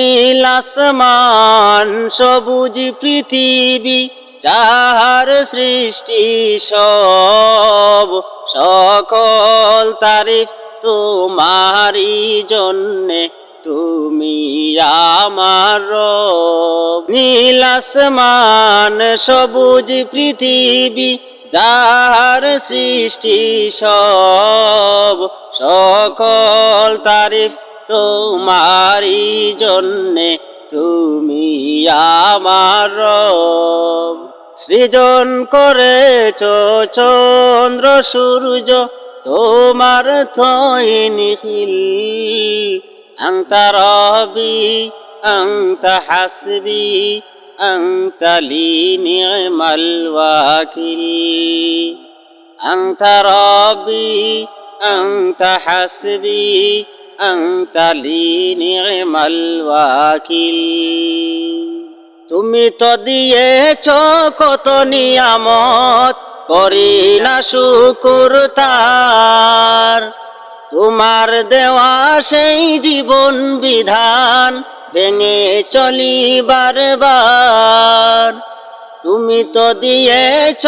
নীল আসমান, সবুজ পৃথিবী, যাহার সৃষ্টি সব, সকল তারিফ তোমারই জন্যে, তুমি আমার। নীল আসমান, সবুজ পৃথিবী, যাহার সৃষ্টি সব, সকল তারিফ তোমারি জন্যে তুমি আমার সৃজন করেছ চন্দ্র, সূর্য, তোমার থই নিখিল। আংতা রবি, আংতা হাসবি আংতালি লি নিমাল আংতা রবি, আংতা হাসবি أنت لي نعم الوكيل তুমি তো দিয়েছ কত নিয়ামত করি না শুকুর তার তোমার দেওয়া সেই জীবন বিধান ভেঙে চলি বারবার তুমি তো দিয়েছ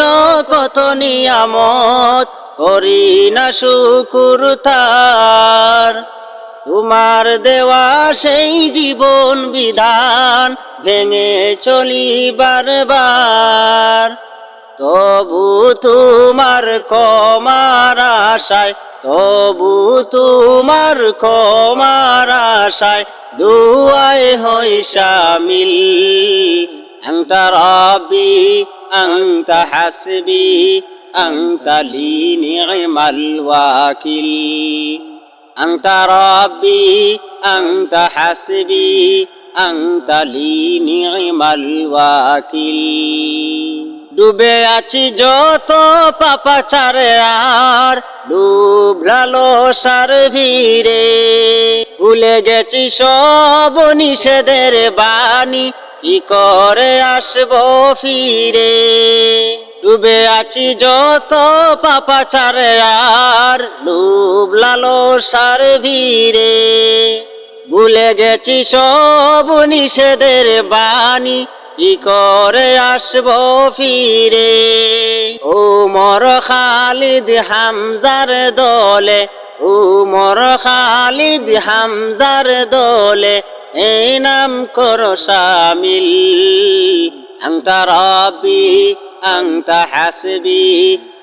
কত নিয়ামত করি না শুকুর তার তোমার দেওয়া সেই জীবন বিধান ভেঙে চলি বারবার তবু তোমার কমার আশায়, তবু তোমার কমার আশায় দুয়াই হই সামিল। আংতা রবি আংতা হাসবি আংতা লি নিমাল ওয়াকিল। আংতা রব্বি আংতা হাসবি আংতা লি নিমাল ওয়াকিল। ডুবে আছি যত পাপা চারে আর, ডুবলালো সার ভিড়ে। ভুলে গেছি সব নিষেধের বাণী, কি করে আসব ফিরে? ডুবে আছি যত পাপা চারে আর লালো সার ভিড়ে। ভুলে গেছি সব নিষেধের বাণী, কি করে আসব ফিরে? উমর খালিদ হামজার দলে, উমর খালিদ হামজার দলে এই নাম কর সামিল। আংতা রবি আংতা হাসবি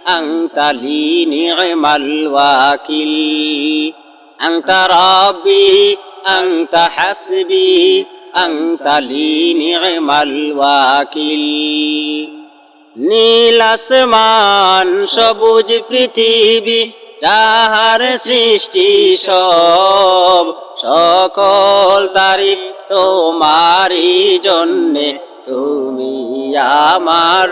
أنت لي نعم الوكيل أنت ربي أنت حسبي أنت لي نعم الوكيل নীল আসমান সবুজ পৃথিবী যাহার সৃষ্টি সব সকল তারিখ তোমারই জন্যে তুমি আমার